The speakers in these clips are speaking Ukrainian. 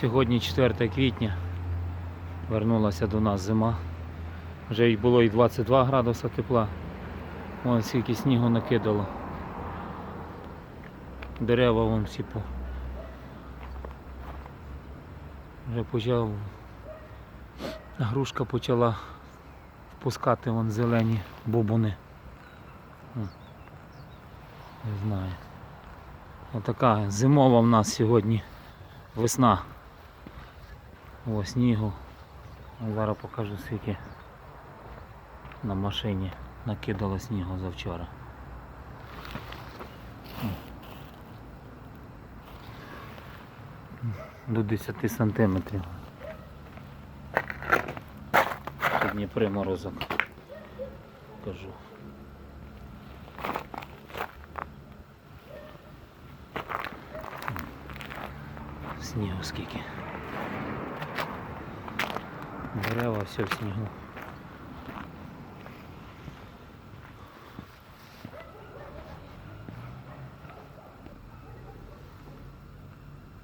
Сьогодні 4 квітня. Вернулася до нас зима. Вже було і 22 градуса тепла. Ось скільки снігу накидало. Дерева вон всі по. Вже почав. Грушка почала впускати вон зелені бобуни. М. Не знаю. Отака зимова в нас сьогодні весна. О, снігу. Зараз покажу скільки на машині накидало снігу завчора. До 10 сантиметрів. Сьогодні приморозок. Кажу. Снігу скільки. Дерева все в снігу.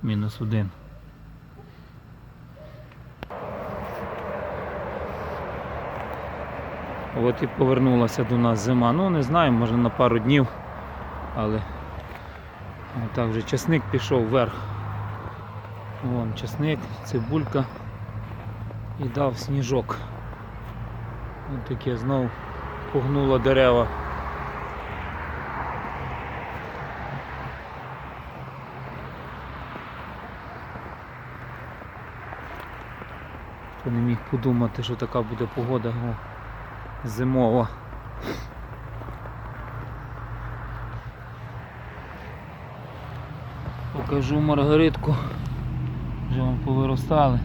Мінус один. От і повернулася до нас зима. Ну не знаю, може на пару днів, але так вже часник пішов вверх. Вон часник, цибулька і дав сніжок. Ось таке знов погнуло дерева. Не міг подумати, що така буде погода о, зимова. Покажу маргаритку. Вже вам повиростали.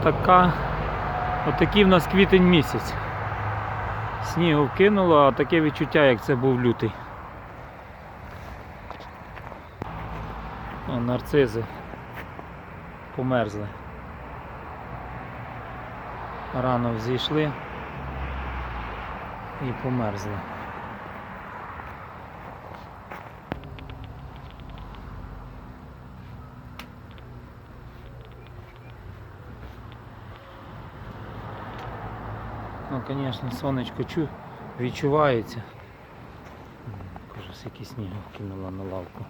Отака, отакий в нас квітень місяць. Снігу вкинуло, а таке відчуття, як це був лютий. О, нарцизи померзли. Рано взійшли і померзли. Ну, звісно, сонечко чу, відчувається. Кажу, скільки снігу кинула на лавку.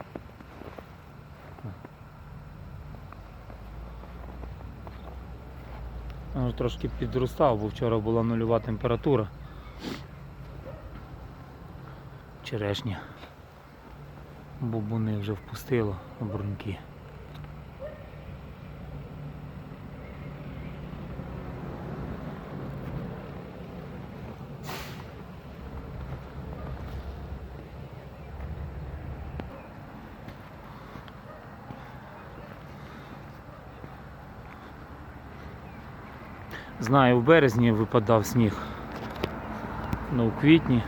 Може трошки підростав, бо вчора була нульова температура. Черешня. Бобуни вже впустило бруньки. Знаю, в березні випадав сніг. Ну, в квітні.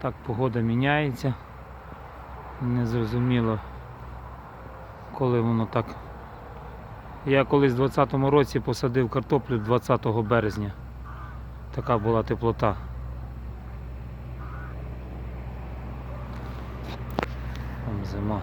Так погода міняється. Незрозуміло, коли воно так. Я колись в 20-му році посадив картоплю 20 березня. Така була теплота. Там зима.